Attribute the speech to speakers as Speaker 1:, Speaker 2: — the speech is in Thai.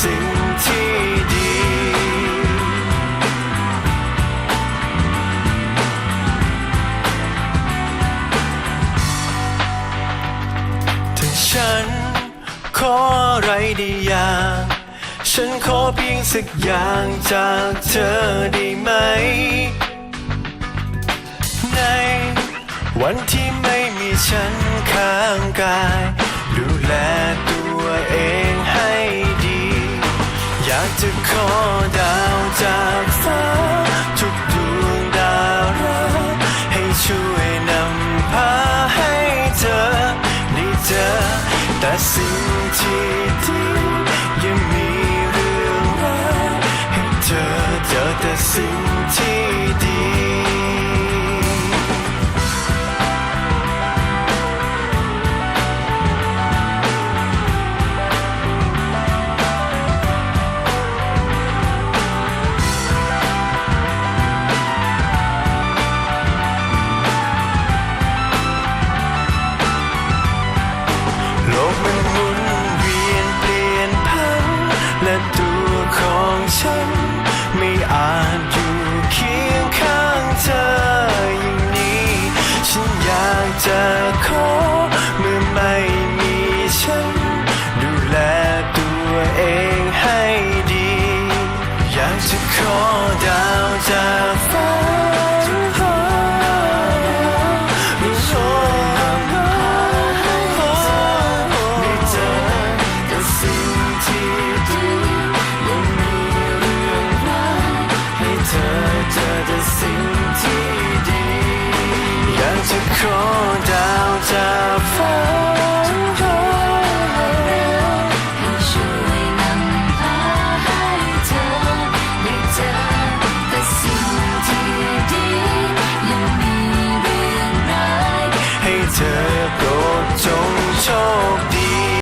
Speaker 1: สิ่งที่ดีถ้าฉันขออะไรได้อย่างฉันขอเพียงสักอย่างจากเธอได้ไหม ในวันที่ไม่มีฉันข้างกาย จะขอดาวจากฟ้า ทุกดวงดาวรักให้ช่วยนำพาให้เธอได้เจอแต่สิ่งที่ดียังมีเรื่องรายให้เธอเจอแต่สิ่ง ไที่